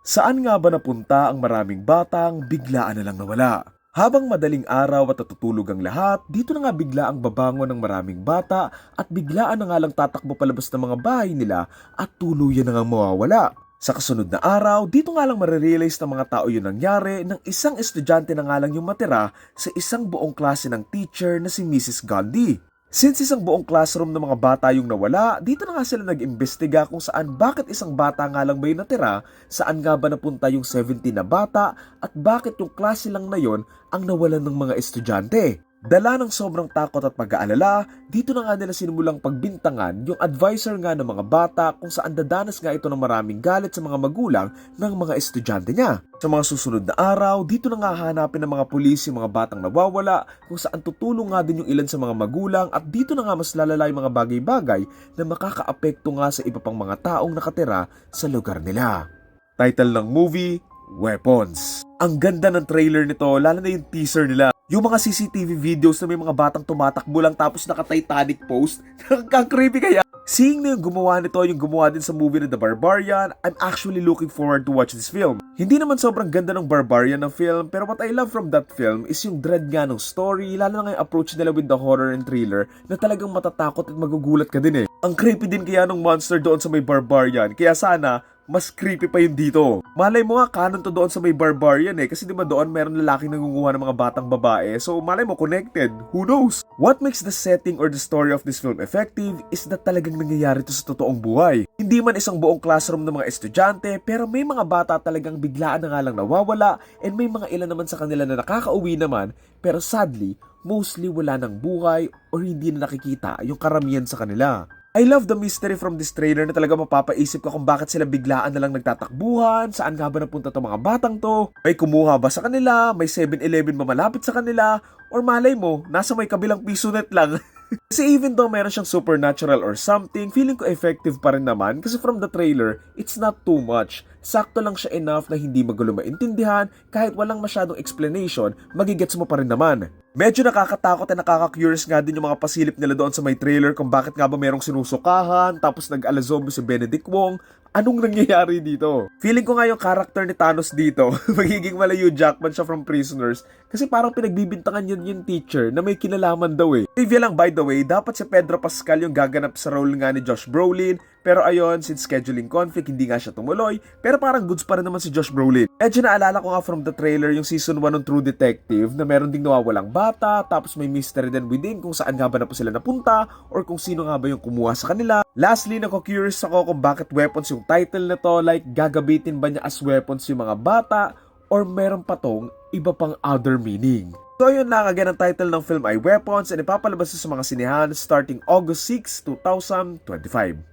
Saan nga ba napunta ang maraming batang biglaan na lang nawala? Habang madaling araw at natutulog ang lahat, dito na nga bigla ang babangon ng maraming bata at biglaan na nga lang tatakbo palabas ng mga bahay nila at tuluyan na nga mawawala. Sa kasunod na araw, dito nga lang marirealize ng mga tao yun nangyari nang isang estudyante na nga lang yung matira sa isang buong klase ng teacher na si Mrs. Gandhi. Since isang buong classroom ng mga bata yung nawala, dito na nga sila nag-imbestiga kung saan bakit isang bata nga lang yung natira, saan nga ba napunta yung 17 na bata, at bakit yung klase lang na yon ang nawalan ng mga estudyante. Dala ng sobrang takot at pag-aalala, dito na nga nila sinimulang pagbintangan yung advisor nga ng mga bata kung saan dadanas nga ito ng maraming galit sa mga magulang ng mga estudyante niya. Sa mga susunod na araw, dito na nga hanapin ng mga pulis yung mga batang nawawala kung saan tutulong nga din yung ilan sa mga magulang at dito na nga mas lalala yung mga bagay-bagay na makakaapekto nga sa iba pang mga taong nakatira sa lugar nila. Title ng movie, Weapons. Ang ganda ng trailer nito, lalo na yung teaser nila. Yung mga CCTV videos na may mga batang tumatakbo lang tapos naka-Titanic post, ang creepy kaya. Seeing na yung gumawa nito, yung gumawa din sa movie na The Barbarian, I'm actually looking forward to watch this film. Hindi naman sobrang ganda ng Barbarian ng film, pero what I love from that film is yung dread nga ng story, lalo na nga yung approach nila with the horror and thriller na talagang matatakot at magugulat ka din eh. Ang creepy din kaya ng monster doon sa may Barbarian, kaya sana mas creepy pa yun dito. Malay mo nga, canon to doon sa may barbarian eh. Kasi di ba doon meron lalaking nangunguha ng mga batang babae. So malay mo, connected. Who knows? What makes the setting or the story of this film effective is that talagang nangyayari to sa totoong buhay. Hindi man isang buong classroom ng mga estudyante, pero may mga bata talagang biglaan na nga lang nawawala and may mga ilan naman sa kanila na nakakauwi naman, pero sadly, mostly wala ng buhay or hindi na nakikita yung karamihan sa kanila. I love the mystery from this trailer na talaga mapapaisip ka kung bakit sila biglaan na lang nagtatakbuhan, saan nga ba napunta tong mga batang to, may kumuha ba sa kanila, may 7-Eleven ba malapit sa kanila, or malay mo, nasa may kabilang piso net lang. kasi even though meron siyang supernatural or something, feeling ko effective pa rin naman kasi from the trailer, it's not too much. Sakto lang siya enough na hindi magulo maintindihan, kahit walang masyadong explanation, magigets mo pa rin naman. Medyo nakakatakot at nakaka-curious nga din yung mga pasilip nila doon sa may trailer kung bakit nga ba merong sinusukahan, tapos nag-alazombie si Benedict Wong, anong nangyayari dito? Feeling ko nga yung character ni Thanos dito, magiging malayo Jackman siya from Prisoners, kasi parang pinagbibintangan yun yung teacher na may kinalaman daw eh. Trivia lang by the way, dapat si Pedro Pascal yung gaganap sa role nga ni Josh Brolin, pero ayon, since scheduling conflict, hindi nga siya tumuloy, pero parang goods pa rin naman si Josh Brolin. Medyo naalala ko nga from the trailer yung season 1 ng True Detective na meron ding nawawalang bata, tapos may mystery din within kung saan nga ba na po sila napunta, or kung sino nga ba yung kumuha sa kanila. Lastly, nako-curious ako kung bakit weapons yung title nito, like gagabitin ba niya as weapons yung mga bata, or meron pa tong iba pang other meaning. So ayun lang, again ang title ng film ay Weapons and ipapalabas sa mga sinehan starting August 6, 2025.